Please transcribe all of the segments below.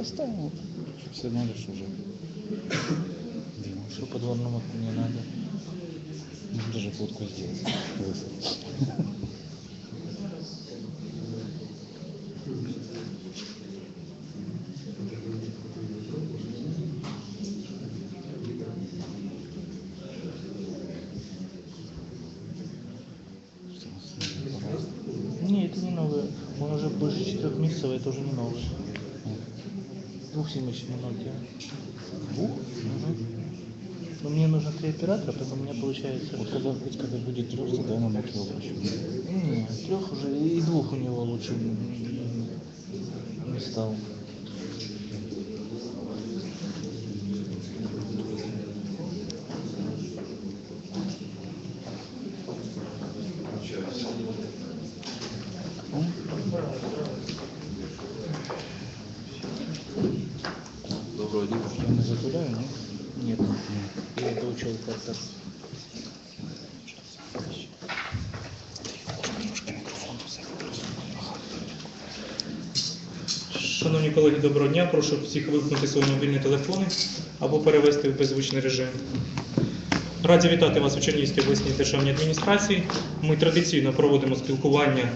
поставил. Все ноешь уже. Блин, все по дворному не надо. Можно даже фотку сделать. Нет, это не новое. Он уже больше четырех месяцев, это уже не новое. Двухсемечный Nokia. Двух? Мгм. Но мне нужно три оператора, поэтому у меня получается... Вот когда, хоть когда будет трех, тогда на Nokia обращу. Не, трех уже и двух у него лучше не стал. Шановні колеги, доброго дня. Прошу всіх вимкнути свої мобільні телефони або перевести в беззвучний режим. Раді вітати вас у Чернігівській обласній державній адміністрації. Ми традиційно проводимо спілкування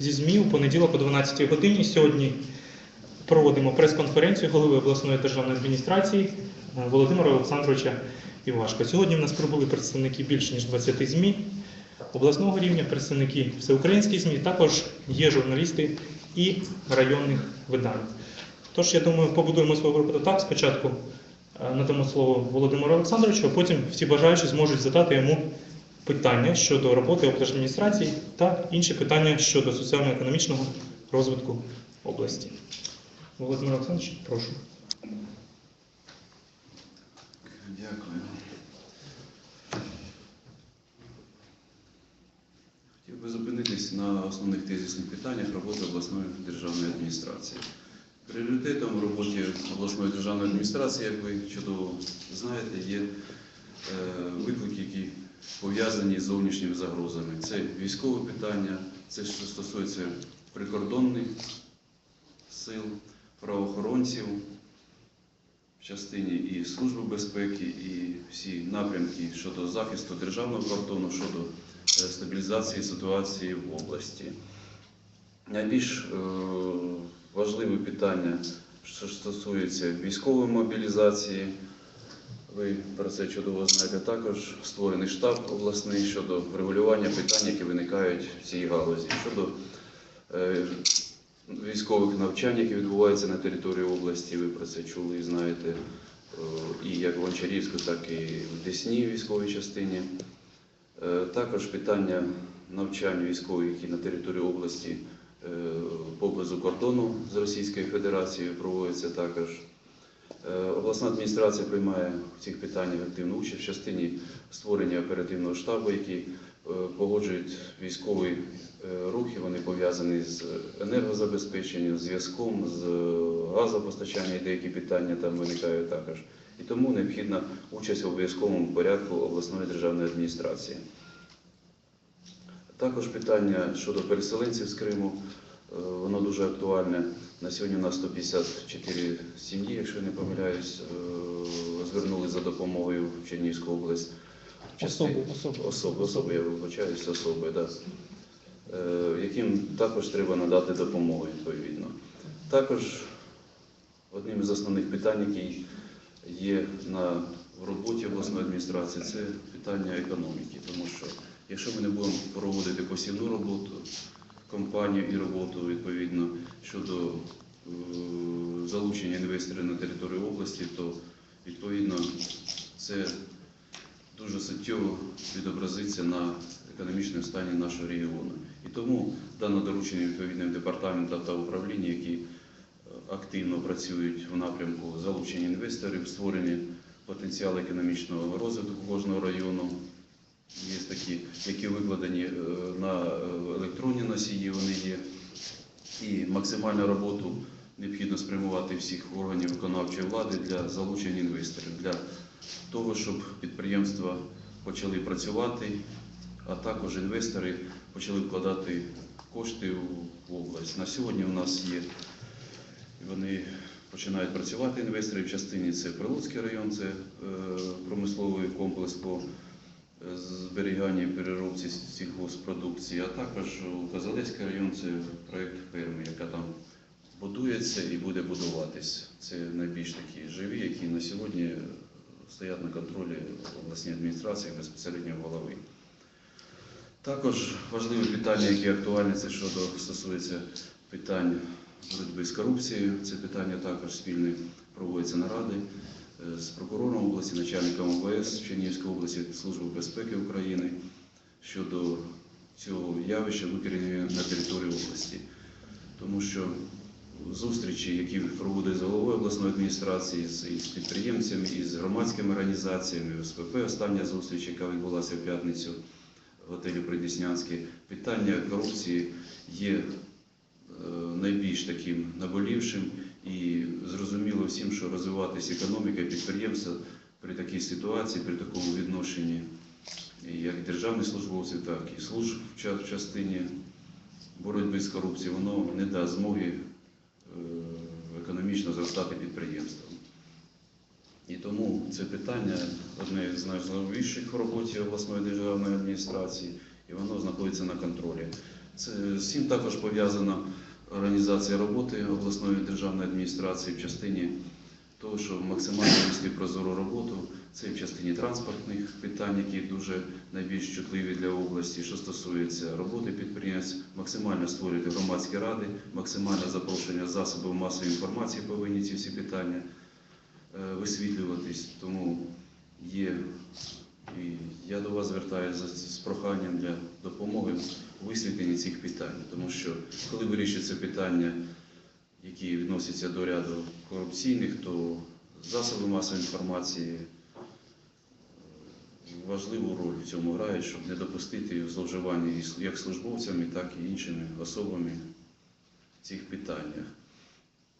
зі ЗМІ у понеділок о 12 годині. Сьогодні проводимо прес-конференцію голови обласної державної адміністрації е, Володимира Олександровича Івашка. Сьогодні в нас прибули представники більше ніж 20 ЗМІ обласного рівня, представники всеукраїнських ЗМІ, також є журналісти і районних видань. Тож, я думаю, побудуємо свою роботу так. Спочатку е, надамо слово Володимиру Олександровичу, а потім всі бажаючі зможуть задати йому питання щодо роботи облдержадміністрації та інші питання щодо соціально-економічного розвитку області. Володимир Олександрович, прошу. Дякую. Хотів би зупинитись на основних тезисних питаннях роботи обласної державної адміністрації. Пріоритетом в роботі обласної державної адміністрації, як ви чудово знаєте, є е, виклики, які пов'язані з зовнішніми загрозами. Це військове питання, це що стосується прикордонних сил, правоохоронців, частині і Служби безпеки, і всі напрямки щодо захисту державного кордону, щодо е, стабілізації ситуації в області. Найбільш е, важливе питання, що стосується військової мобілізації. Ви про це чудово знаєте. Також створений штаб обласний щодо врегулювання питань, які виникають в цій галузі. Щодо е, військових навчань, які відбуваються на території області, ви про це чули і знаєте, е, і як в Гончарівську, так і в Десні військовій частині. Е, Також питання навчань військових, які на території області е, поблизу кордону з Російською Федерацією проводяться також. Обласна адміністрація приймає в цих питаннях активну участь в частині створення оперативного штабу, який погоджують військові е, рухи. Вони пов'язані з енергозабезпеченням, зв'язком, з газопостачанням, деякі питання там виникають також. І тому необхідна участь в обов'язковому порядку обласної державної адміністрації. Також питання щодо переселенців з Криму. Е, Воно дуже актуальне. На сьогодні у нас 154 сім'ї, якщо не помиляюсь, е, звернулися за допомогою в Чернігівську область. Особи, особи. Особи, особи, я вибачаюсь, особи, да. Е, яким також треба надати допомогу відповідно. Також одним із основних питань, які є на, в роботі обласної адміністрації, це питання економіки. Тому що якщо ми не будемо проводити посівну роботу, компанію і роботу відповідно щодо е, залучення інвесторів на територію області, то відповідно це дуже суттєво відобразиться на економічному стані нашого регіону. І тому дано доручення відповідним департаментам та управління, які е, активно працюють в напрямку залучення інвесторів, створення потенціалу економічного розвитку кожного району. Є такі, які викладені е, на е, електронні носії, вони є. І максимальну роботу необхідно спрямувати всіх органів виконавчої влади для залучення інвесторів, для того, щоб підприємства почали працювати, а також інвестори почали вкладати кошти в область. На сьогодні у нас є, вони починають працювати інвестори в частині. Це Прилуцький район, це е, промисловий комплекс по е, і переробці сільгоспродукції, а також у Козелецький район це проєкт ферми, яка там будується і буде будуватись. Це найбільш такі живі, які на сьогодні стоять на контролі обласній адміністрації безпосередньо голови. Також важливе питання, які актуальні, це щодо стосується питань боротьби з корупцією. Це питання також спільне проводяться наради е, з прокурором області, начальником ОВС Чернігівської області, Служби безпеки України щодо цього явища викорінення на території області. Тому що зустрічі, які проводить з головою обласної адміністрації, з, із підприємцями, із громадськими організаціями, СПП, остання зустріч, яка відбулася в п'ятницю в готелі Придіснянський, питання корупції є е, найбільш таким наболівшим і зрозуміло всім, що розвиватися економіка підприємства при такій ситуації, при такому відношенні як державних службовців, так і служб в частині боротьби з корупцією, воно не дасть змоги економічно зростати підприємствам. І тому це питання одне з найважливіших в роботі обласної державної адміністрації, і воно знаходиться на контролі. Це з цим також пов'язана організація роботи обласної державної адміністрації в частині того, що максимально вести прозору роботу, це в частині транспортних питань, які дуже найбільш чутливі для області, що стосується роботи підприємств, максимально створювати громадські ради, максимальне запрошення засобів масової інформації повинні ці всі питання е, висвітлюватись. Тому є і я до вас звертаюся з, проханням для допомоги у висвітленні цих питань, тому що коли вирішується питання, які відносяться до ряду корупційних, то засоби масової інформації важливу роль в цьому грають, щоб не допустити зловживання як службовцями, так і іншими особами в цих питаннях.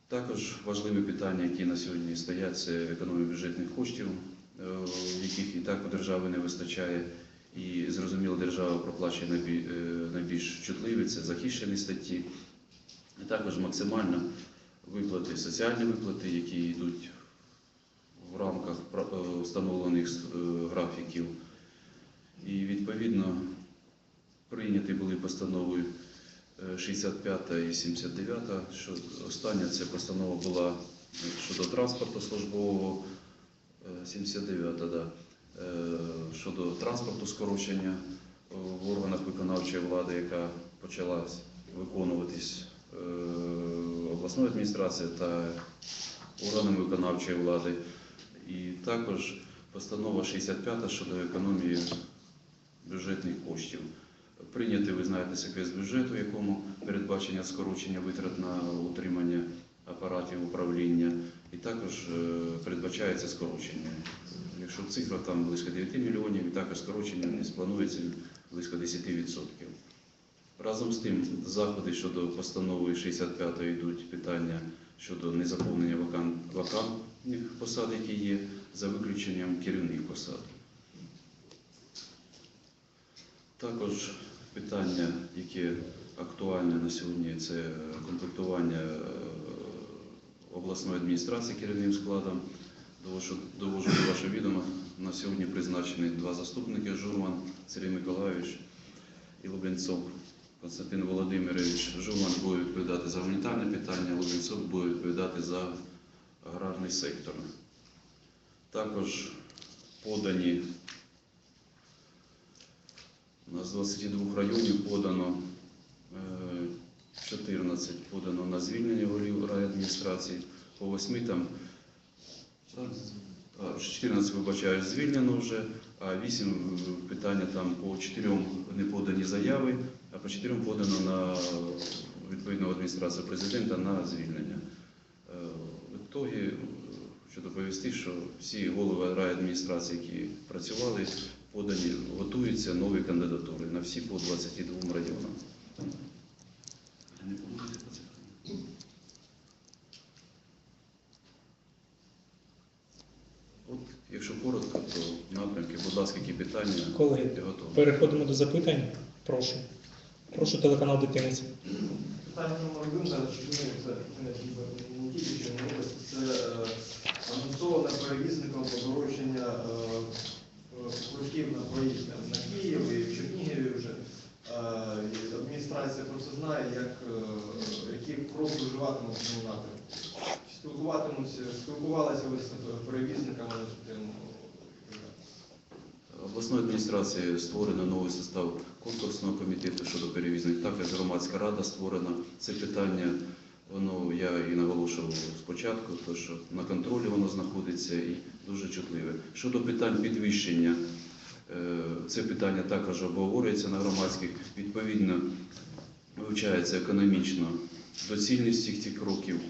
Також важливі питання, які на сьогодні стоять, це економія бюджетних коштів, е, яких і так у держави не вистачає. І зрозуміло, держава проплачує е, найбільш чутливі, це захищені статті. І також максимально виплати, соціальні виплати, які йдуть в рамках пра- е, встановлених е, графіків. І відповідно прийняті були постанови е, 65 і 79, що остання ця постанова була е, щодо транспорту службового, е, 79, да, е, щодо транспорту скорочення е, в органах виконавчої влади, яка почала виконуватись е, обласною адміністрацією та органами виконавчої влади. І також постанова 65 щодо економії бюджетних коштів. Прийняти, ви знаєте, секвіз бюджету, якому передбачення скорочення витрат на утримання апаратів управління, і також е, передбачається скорочення. Якщо цифра там близько 9 мільйонів, і також скорочення десь планується близько 10%. Разом з тим, заходи щодо постанови 65 йдуть питання щодо незаповнення вакан- вакантних посад, які є, за виключенням керівних посад. Також питання, яке актуальне на сьогодні, це комплектування е, обласної адміністрації керівним складом. Довожу, до вашого відома. На сьогодні призначені два заступники Журман Сергій Миколайович і Лубенцов Константин Володимирович. Журман буде відповідати за гуманітарне питання, Лубенцов буде відповідати за аграрний сектор. Також подані у нас з 22 районів подано е, 14 подано на звільнення голів райадміністрації, по 8 там 14, вибачаю, звільнено вже, а 8 питання там по 4 не подані заяви, по 4 подано на відповідну адміністрацію президента на звільнення. Е, В ітогі е, хочу доповісти, що всі голови райадміністрації, які працювали, подані, готуються нові кандидатури на всі по 22 районам. От, якщо коротко, то напрямки, будь ласка, які питання, Колеги. Переходимо до запитань. Прошу. Прошу телеканал Дитинець. Питання номер один, не тільки що не області, це е, анонсоване перевізником подорожчання е, е, квитків на проїзд на Київ і в Чернігові вже. Адміністрація про це знає, як, які кроки вживатимуть в цьому напрямку. Спілкуватимуться, спілкувалися ви з перевізниками на цю тему. Обласною адміністрацією створено новий состав конкурсного комітету щодо перевізних. Також громадська рада створена. Це питання, воно я і наголошував спочатку, то що на контролі воно знаходиться і дуже чутливе. Щодо питань підвищення, е, це питання також обговорюється на громадських. Відповідно, вивчається економічно доцільність всіх цих кроків.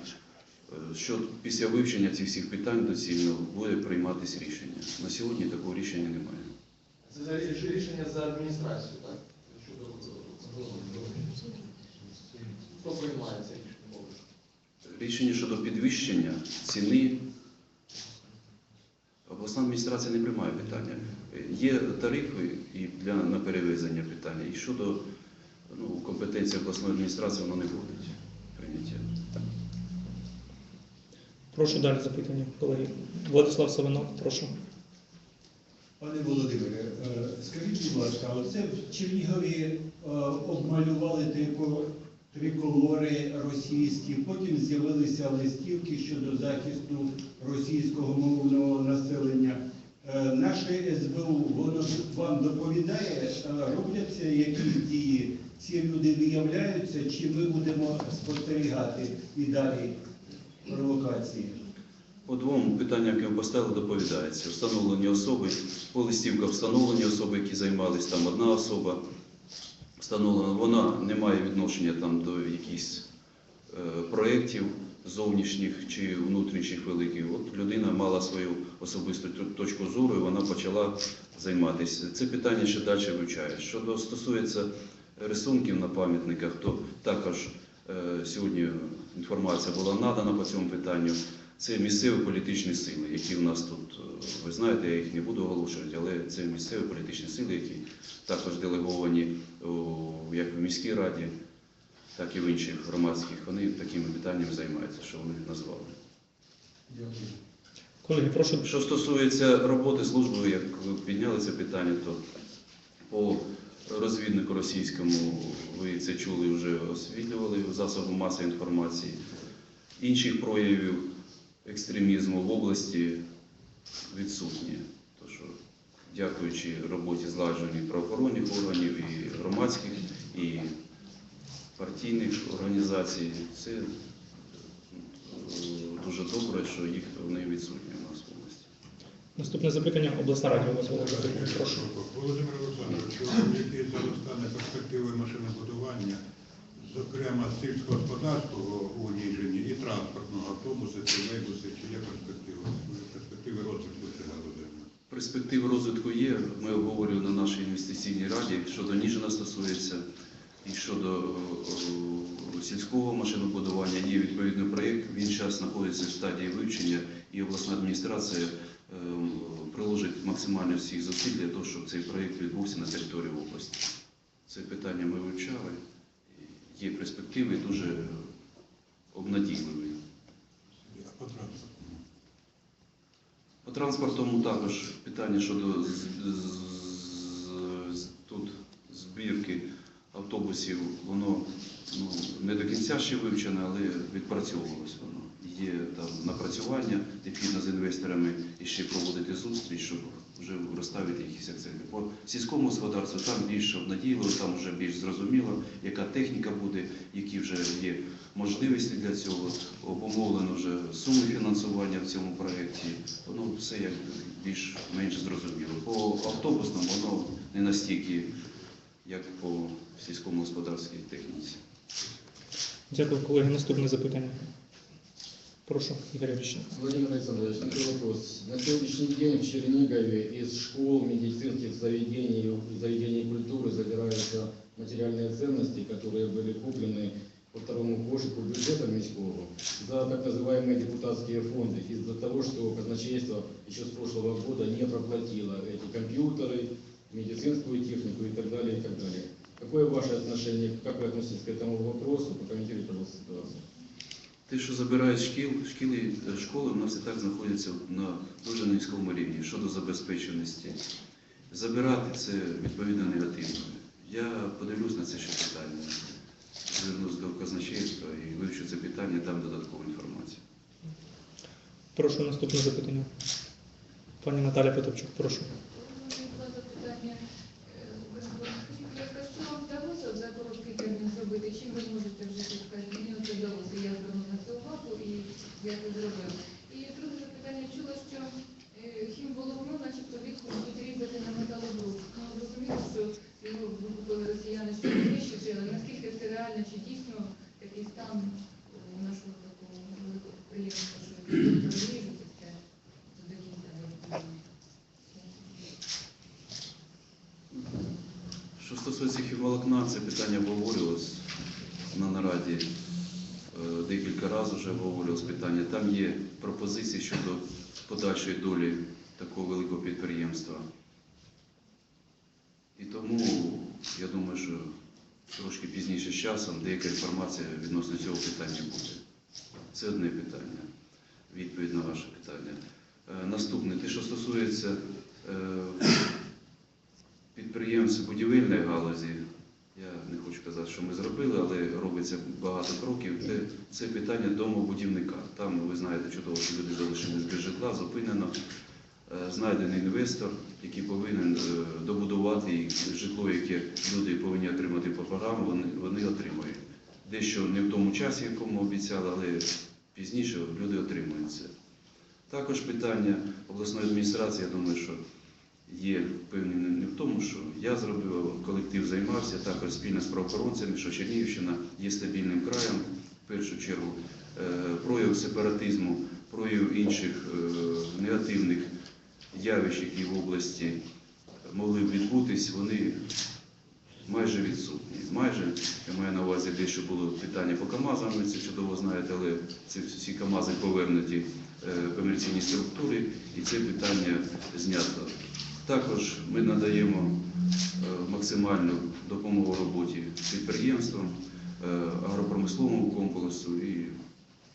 Е, Що після вивчення цих всіх питань доцільно буде прийматися рішення. На сьогодні такого рішення немає. Це рішення за адміністрацію, так? Щодо хто приймає це рішення? Рішення щодо підвищення ціни обласна адміністрація не приймає питання. Є тарифи і для на перевезення питання. І щодо ну, компетенції обласної адміністрації воно не буде прийняття. Прошу далі запитання, колеги. Владислав Савинок, прошу. Пане Володимире, е, скажіть, будь ласка, оце в Чернігові е, обмалювали трико- триколори російські, потім з'явилися листівки щодо захисту російського мовного населення. Е, Наше СБУ, воно вам доповідає, робляться якісь дії, ці люди виявляються, чи ми будемо спостерігати і далі провокації? По двом питанням, які ви поставили, доповідається. Встановлені особи, по листівках встановлені особи, які займалися, там одна особа встановлена, вона не має відношення там до якихось е, проєктів зовнішніх чи внутрішніх великих. От людина мала свою особисту точку зору і вона почала займатися. Це питання ще далі вивчає. Щодо стосується рисунків на пам'ятниках, то також е, сьогодні інформація була надана по цьому питанню. Це місцеві політичні сили, які в нас тут, е, ви знаєте, я їх не буду оголошувати, але це місцеві політичні сили, які також делеговані як в міській раді, так і в інших громадських. Вони такими питаннями займаються, що вони назвали. Колеги, прошу. Що стосується роботи служби, як ви підняли це питання, то по розвіднику російському ви це чули, вже освітлювали в засобах масової інформації. Інших проявів екстремізму в області відсутні. То що, дякуючи роботі злагоджених правоохоронних органів і громадських, і партійних організацій, це е, дуже добре, що їх вони відсутні у нас в області. Наступне запитання обласна радіо. Володимир Олександрович, які зараз стане перспективи машинобудування, зокрема сільськогосподарського у Ніжині і транспортного автобуси, тролейбуси, чи є перспективи, перспективи розвитку цих галузей? Перспективи розвитку є. Ми обговорювали на нашій інвестиційній раді щодо Ніжина стосується і щодо е, сільського машинобудування. Є відповідний проєкт. Він зараз знаходиться в стадії вивчення, і обласна адміністрація е, приложить максимально всіх зусиль для того, щоб цей проєкт відбувся на території області. Це питання ми вивчали. Є перспективи дуже обнадійливі. А по транспорту? По транспортному також питання щодо тут збірки автобусів, воно ну, не до кінця ще вивчене, але відпрацьовувалось воно. Є там напрацювання необхідно з інвесторами і ще проводити зустріч, щоб вже розставити якісь акценти. По сільському господарству там більш обнадійливо, там вже більш зрозуміло, яка техніка буде, які вже є можливості для цього. Обумовлено вже суми фінансування в цьому проєкті. Воно все як більш-менш зрозуміло. По автобусному воно не настільки, як по сільському господарській техніці. Дякую, колеги. Наступне запитання. Прошу, Ігор Річник. Владимир Александрович, такой вопрос. На сегодняшний день в Чернигове из школ, медицинских заведений, заведений культуры забираются материальные ценности, которые были куплены по второму кошику бюджета Минского за так называемые депутатские фонды из-за того, что казначейство еще с прошлого года не проплатило эти компьютеры, медицинскую технику и так далее, и так далее. Какое ваше отношение, как вы относитесь к этому вопросу? Прокомментируйте, пожалуйста, ситуацию. Те, що забирають шкіл, шкіли, е, школи, у нас і так знаходяться на дуже низькому рівні щодо забезпеченості. Забирати це відповідно негативно. Я подивлюсь на це ще питання. звернусь до казначейства і вивчу це питання, дам додаткову інформацію. Прошу наступне запитання. Пані Наталя Петровчук, прошу. Запитання. Е, Скажіть, будь ласка, що вам вдалося за короткий термін зробити? Чим ви можете вже сказати, мені це вдалося, я звернула на це увагу і я це зробила. І друге запитання, чула, що е, хімволокно, начебто влітку будуть різати на металобрук. Ну, зрозуміло, що його викупили росіяни, що знищити, але наскільки це реально, чи дійсно такий стан у нашого такого великого підприємства, що ріжуть це до кінця не розумію. Що стосується хімволокна, це питання обговорювалось на нараді. Е, Декілька разів вже обговорювалось питання. Там є пропозиції щодо подальшої долі такого великого підприємства. І тому я думаю, що трошки пізніше з часом деяка інформація відносно цього питання буде. Це одне питання. Відповідь на ваше питання. Е, Наступне, те, що стосується е, підприємств будівельної галузі, я не хочу казати, що ми зробили, але робиться багато кроків. Це, це питання домобудівника. Там, ви знаєте, чудово, що люди залишились без житла, зупинено. Е, Знайдений інвестор, який повинен е, добудувати житло, яке люди повинні отримати по програмі, вони, отримують. Дещо не в тому часі, якому обіцяли, але пізніше люди отримують це. Також питання обласної адміністрації, я думаю, що є впевнений не в тому, що я зробив, колектив займався, також спільно з правоохоронцями, що Чернігівщина є стабільним краєм, в першу чергу, Е, прояв сепаратизму, прояв інших негативних явищ, які в області могли б відбутись, вони майже відсутні. Майже, я маю на увазі дещо було питання по КАМАЗам, ви це чудово знаєте, але ці всі КАМАЗи повернуті е, комерційній структурі, і це питання знято. Також ми надаємо е, максимальну допомогу роботі підприємствам, е, агропромисловому комплексу. І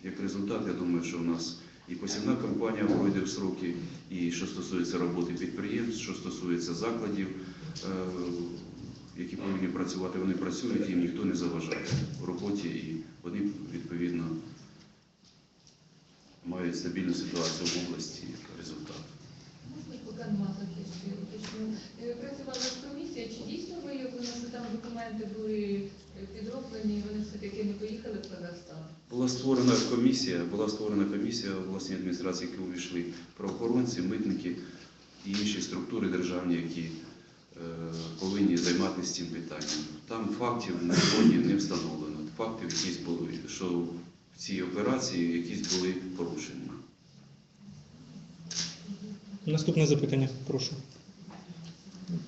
як результат, я думаю, що в нас і посівна кампанія пройде в сроки, і що стосується роботи підприємств, що стосується закладів, е, які повинні працювати, вони працюють, їм ніхто не заважає в роботі, і вони відповідно мають стабільну ситуацію в області як результат. Е, Працювала комісія, чи дійсно виявлено, що там документи були е, підроблені, і вони все-таки не поїхали в Казахстан? Була створена комісія, була створена комісія в обласній адміністрації, які увійшли правоохоронці, митники і інші структури державні, які е, повинні займатися цим питанням. Там фактів на сьогодні не встановлено. Фактів якісь були, що в цій операції якісь були порушення. Наступне запитання, прошу.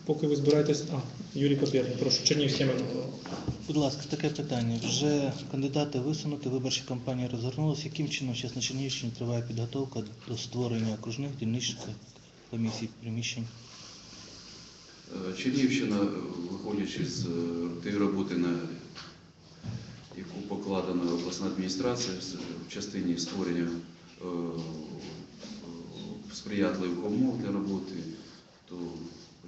Поки ви збираєтесь. А, Юрій Попєрний, прошу. Чернігівський Микола. Будь ласка, таке питання. Вже кандидати висунути, виборча кампанія розгорнулася. Яким чином зараз на Чернігівщині триває підготовка до створення окружних дільничних комісій приміщень? Е, Чернігівщина, е, виходячи з е, тієї роботи, на яку покладена обласна адміністрація з- в частині створення сприятливих умов для роботи, то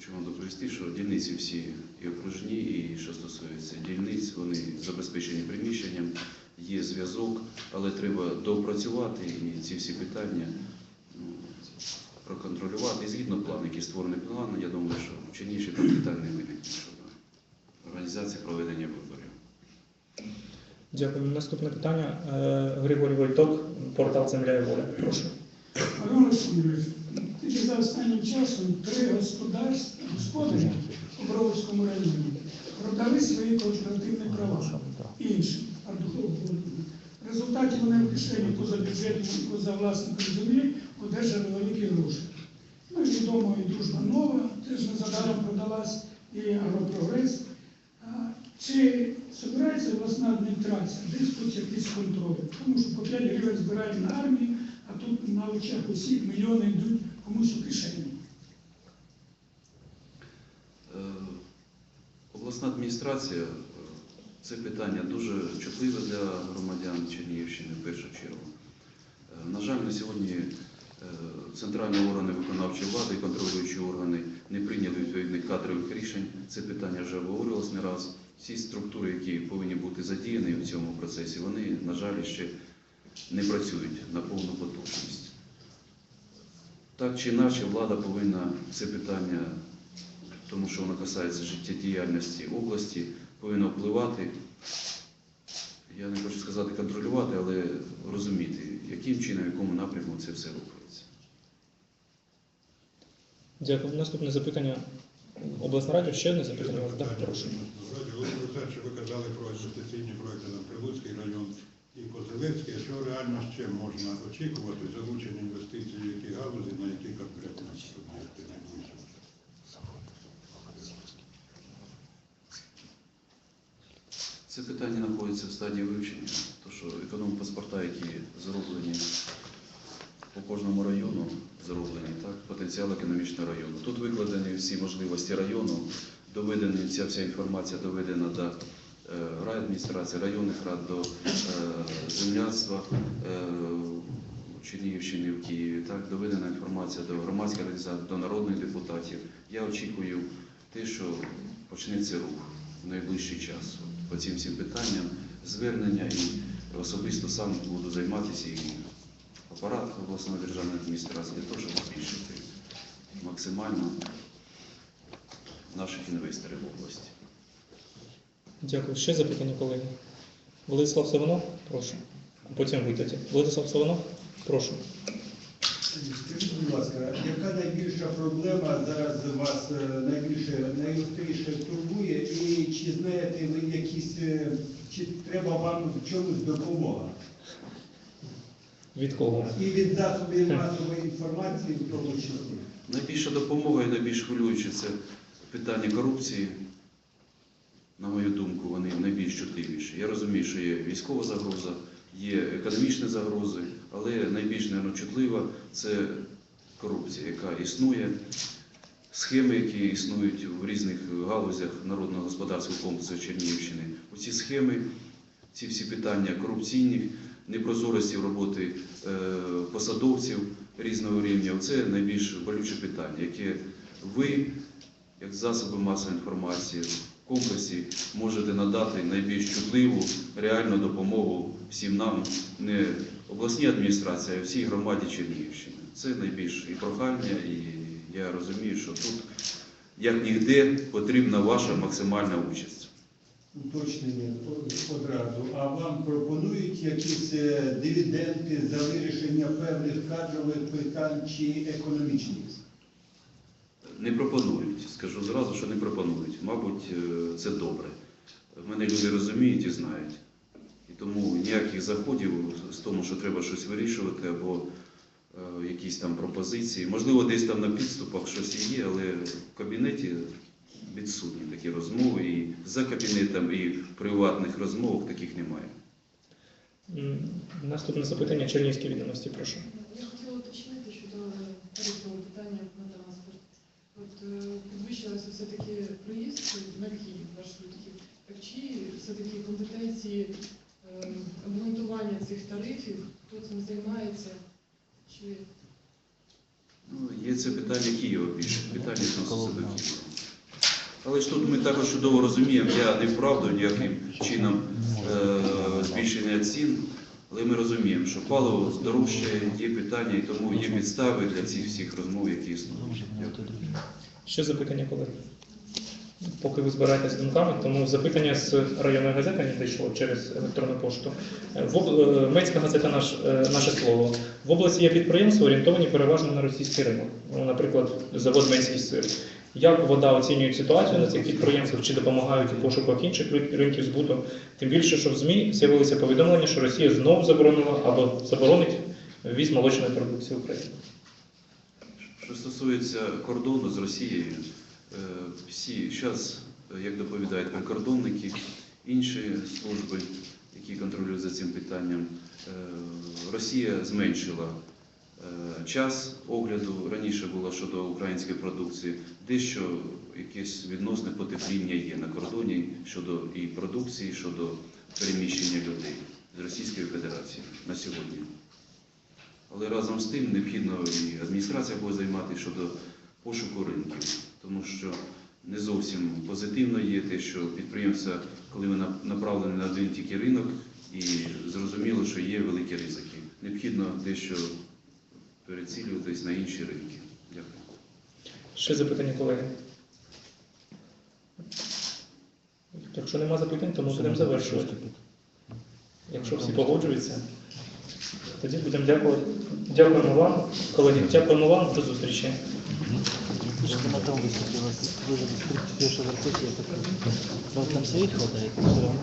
хочу вам доповісти, що дільниці всі і окружні, і що стосується дільниць, вони забезпечені приміщенням, є зв'язок, але треба допрацювати і ці всі питання ну, проконтролювати. І згідно плану, який створений план, я думаю, що там питань не виникне щодо організації проведення виборів. Дякую. Наступне питання. Е, Григорій Войток, портал Земля і воля. Прошу. Тільки за останнім часом три господарства, господарі у Броварському районі продали свої кооперативні права іншим. Ардухову Володимиру. В результаті вони в кишені позабюджетні, позавласників землі одержали великі гроші. Ну і відомо і дружба нова, теж незабаром продалась, і агропрогрес. Чи збирається власна адміністрація, десь тут якийсь контроль? Тому що по 5 гривень збираємо на армію, а тут на очах усіх мільйони йдуть комусь у кишені. Обласна адміністрація е, це питання дуже чутливе для громадян Чернігівщини в першу чергу. Е, На жаль, на сьогодні е, центральні органи виконавчої влади і контролюючі органи не прийняли відповідних кадрових рішень. Це питання вже обговорювалось не раз. всі структури, які повинні бути задіяні в цьому процесі, вони, на жаль, ще не працюють на повну потужність. Так чи інакше, влада повинна це питання, тому що воно касається життєдіяльності області, повинна впливати. Я не хочу сказати контролювати, але розуміти, яким чином, в якому напрямку це все рухається. Дякую. Наступне запитання. Обласна радіо, ще одне запитання прошу. Вроді, ви те, що ви казали про інвестиційні проекти на Прилуцький район і Козелецький, що реально ще можна очікувати залучення інвестицій які галузі, на які конкретно об'єкти найближче? Це питання знаходиться в стадії вивчення, тому що економ-паспорта, які зроблені по кожному району, зроблені, так, потенціал економічного району. Тут викладені всі можливості району, доведені, ця вся інформація доведена до райадміністрації, районних рад, до е, земляцтва е, Чернігівщини в Києві, так, доведена інформація до громадських організацій, до народних депутатів. Я очікую те, що почнеться рух в найближчий час по цим всім питанням, звернення і особисто сам буду займатися і апарат обласної державної адміністрації для того, щоб збільшити максимально наших інвесторів в області. Дякую. Ще запитання, колеги. Владислав Савинов, прошу. Потім ви тоді. Владислав Савинов, прошу. Скажіть, будь ласка, яка найбільша проблема зараз вас е, найбільше найгостріше турбує, і чи знаєте ви якісь, е, чи треба вам в чомусь допомога? Від кого? І від засобів масової інформації в тому числі. Найбільша допомога і найбільш хвилююче це питання корупції. На мою думку, вони найбільш чутливіші. Я розумію, що є військова загроза, є економічні загрози, але найбільш мабуть, чутлива це корупція, яка існує, схеми, які існують в різних галузях народного господарського комплексу Чернігівщини. Оці схеми, ці всі питання корупційні, непрозорості роботи е, посадовців різного рівня це найбільш болюче питання, яке ви, як засоби масової інформації, комплексі можете надати найбільш чутливу реальну допомогу всім нам, не обласній адміністрації, а всій громаді Чернігівщини. Це найбільш і прохання, і я розумію, що тут, як ніде, потрібна ваша максимальна участь. Уточнення одразу. А вам пропонують якісь е, дивіденди за вирішення певних кадрових питань чи економічних? Не пропонують. Скажу зразу, що не пропонують. Мабуть, е, це добре. Мене люди розуміють і знають. І тому ніяких заходів з тому, що треба щось вирішувати, або е, якісь там пропозиції. Можливо, десь там на підступах щось є, але в кабінеті відсутні такі розмови. І за кабінетом, і в приватних розмовах таких немає. Наступне запитання Чернігівські відомості, прошу. Я хотіла уточнити щодо тарифного питання на транспорт. От е, підвищилося все-таки проїзд на Київ маршрутків. Так чи все-таки компетенції е, обґрунтування цих тарифів, хто цим займається? Чи Ну, є це питання Києва більше, питання відноситься до Києва. Але ж тут ми також чудово розуміємо, я не вправду ніяким чином е, збільшення цін, але ми розуміємо, що паливо дорожче, є питання, і тому є підстави для цих всіх розмов, які існують. Дякую. Ще запитання, колеги? Поки ви збираєтесь з думками, тому запитання з районної газети не дійшло через електронну пошту. Е, Мецька газета наш, е, наше слово. В області є підприємства, орієнтовані переважно на російський ринок. Ну, наприклад, завод Менський сир. Як вода оцінює ситуацію на цих підприємствах, чи допомагають у пошуках інших ринків збуту? Тим більше, що в ЗМІ з'явилися повідомлення, що Росія знову заборонила або заборонить ввіз молочної продукції в Україну. Що стосується кордону з Росією, е, всі зараз, як доповідають прикордонники, інші служби, які контролюють за цим питанням, е, Росія зменшила е, час огляду. Раніше було щодо української продукції, дещо якесь відносне потепління є на кордоні щодо і продукції, щодо переміщення людей з Російської Федерації на сьогодні. Але разом з тим необхідно і адміністрація буде займатися щодо пошуку ринків, тому що не зовсім позитивно є те, що підприємства, коли на- направлені на один тільки ринок, і зрозуміло, що є великі ризики. Необхідно дещо перецілюватись на інші ринки. Дякую. Ще запитання, колеги. Якщо нема запитань, то ми будемо завершувати. Якщо всі погоджуються, тоді будемо дякувати. Дякуємо вам, колеги. Дякуємо вам. До зустрічі. Что на том выступила, вы же перша зарплате, я так Правда, там своих хватает, все равно.